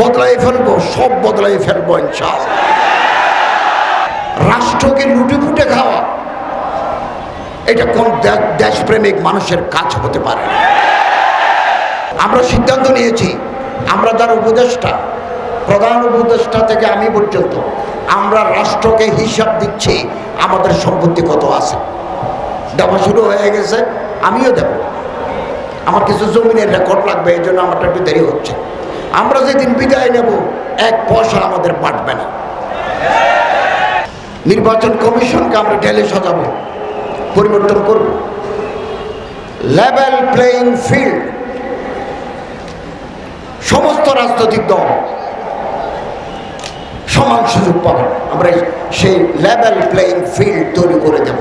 বদলাই ফেলব, সব বদলাই ফেলব ইনশাল রাষ্ট্রকে লুটে ফুটে খাওয়া, এটা কোন দেশপ্রেমিক মানুষের কাজ হতে পারে। আমরা সিদ্ধান্ত নিয়েছি, আমরা তার উপদেষ্টা, প্রধান উপদেষ্টা থেকে আমি পর্যন্ত, আমরা রাষ্ট্রকে হিসাব দিচ্ছি, আমাদের সম্পত্তি কত আছে। দেওয়া শুরু হয়ে গেছে, আমিও দেব। আমার কিছু জমিনের রেকর্ড লাগবে, এই জন্য আমারটা একটু দেরি হচ্ছে। আমরা যেদিন বিদায় নেব, এক পয়সা আমাদের বাঁটবে না। নির্বাচন কমিশনকে আমরা ঢেলে সাজাবো, পরিবর্তন করব। লেভেল প্লেয়িং ফিল্ড সমস্ত রাজনৈতিক দল সমান সুযোগ পাবে। আমরা সেই লেভেল প্লেয়িং ফিল্ড তৈরি করে দেব।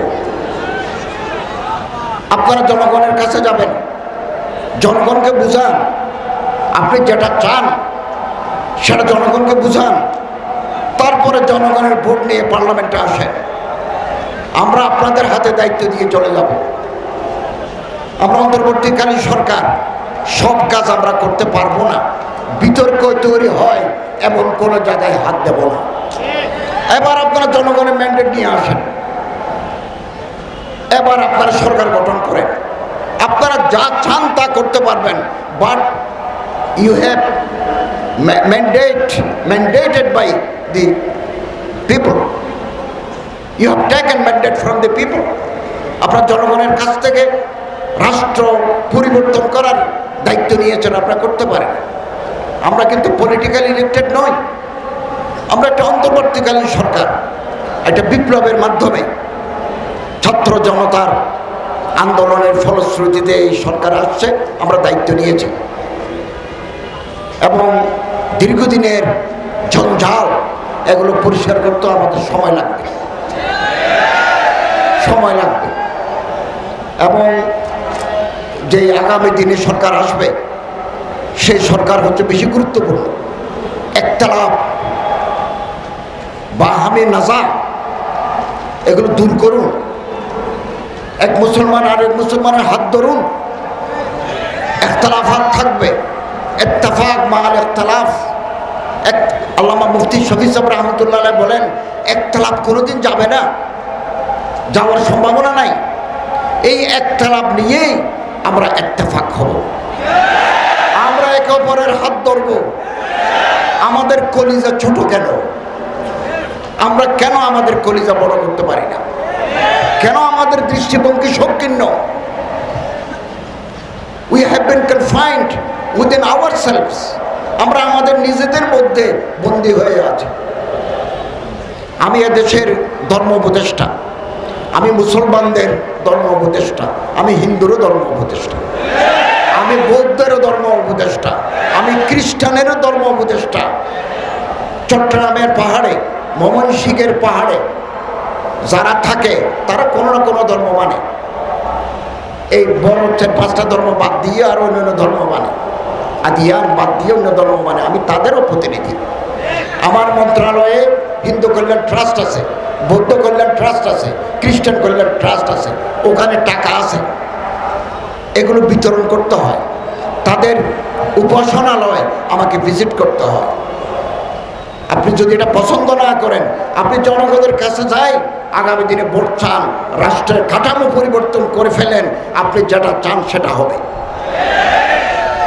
আপনারা জনগণের কাছে যাবেন, জনগণকে বুঝান আপনি যেটা চান, সেটা জনগণকে বুঝান। তারপরে জনগণের ভোট নিয়ে পার্লামেন্টে আসেন। আমরা আপনাদের হাতে দায়িত্ব দিয়ে চলে যাব। আমরা অন্তর্বর্তীকালীন সরকার, সব কাজ আমরা করতে পারব না। বিতর্ক তৈরি হয়, এমন কোনো জায়গায় হাত দেব না। এবার আপনারা জনগণের ম্যান্ডেট নিয়ে আসেন। এবার আপনারা সরকার গঠন করেন। আপনারা যা চান তা করতে পারবেন but you have mandate mandated by the people you have taken mandate from the people আপনার জনগণের কাছ থেকে রাষ্ট্র পরিবর্তন করার দায়িত্ব নিয়েছেন, আপনারা করতে পারেন। আমরা কিন্তু পলিটিক্যাল ইলেক্টেড নই। আমরা একটা অন্তর্বর্তীকালীন সরকার, একটা বিপ্লবের মাধ্যমে ছাত্র জনতার আন্দোলনের ফলশ্রুতিতে এই সরকার আসছে, আমরা দায়িত্ব নিয়েছি। এবং দীর্ঘদিনের জঞ্জাল এগুলো পরিষ্কার করতেও আমাদের সময় লাগবে। সময় লাগবে। এবং যে আগামী দিনে সরকার আসবে, সেই সরকার হচ্ছে বেশি গুরুত্বপূর্ণ। একতলাপ বা হামি নাজা, এগুলো দূর করুন। এক মুসলমান আর এক মুসলমানের হাত ধরুন। একতলাফাত থাকবে। এত্তাফাক মাল একতলাফ এক আল্লামা মুফতি শফি সাহেব রহমতুল্লাহ বলেন একতলাফ কোনোদিন যাবে না, যাওয়ার সম্ভাবনা নাই। এই একতলাফ নিয়েই আমরা একতফাক হব। আমরা একে অপরের হাত ধরব। আমাদের কলিজা ছোট কেন? আমরা কেন আমাদের কলিজা বড় করতে পারি না? কেন আমাদের দৃষ্টিভঙ্গি সংকীর্ণ? কনফাইন্ড উইদিন আওয়ার সেলফস আমরা আমাদের নিজেদের মধ্যে বন্দী হয়ে আছি। আমি এদেশের ধর্ম উপদেষ্টা, আমি মুসলমানদের ধর্ম উপদেষ্টা, আমি হিন্দুরও ধর্ম উপদেষ্টা, আমি বৌদ্ধেরও ধর্ম উপদেষ্টা, আমি খ্রিস্টানেরও ধর্ম উপদেষ্টা। চট্টগ্রামের পাহাড়ে মমনসিংহের পাহাড়ে যারা থাকে, তারা কোনো না কোনো ধর্ম মানে। এই বড় চার পাঁচটা ধর্ম বাদ দিয়ে আর অন্যান্য ধর্ম মানে। আদিয়ান বাদ দিয়ে অন্য ধর্ম মানে। আমি তাদেরও প্রতিনিধি। আমার মন্ত্রণালয়ে হিন্দু কল্যাণ ট্রাস্ট আছে, বৌদ্ধ কল্যাণ ট্রাস্ট আছে, খ্রিস্টান কল্যাণ ট্রাস্ট আছে, ওখানে টাকা আছে। এগুলো বিতরণ করতে হয়। তাদের উপাসনালয় আমাকে ভিজিট করতে হয়। আপনি যদি এটা পছন্দ না করেন, আপনি জনগণের কাছে যাই, আগামী দিনে ভোট চান, রাষ্ট্রের কাঠামো পরিবর্তন করে ফেলেন, আপনি যেটা চান সেটা হবে।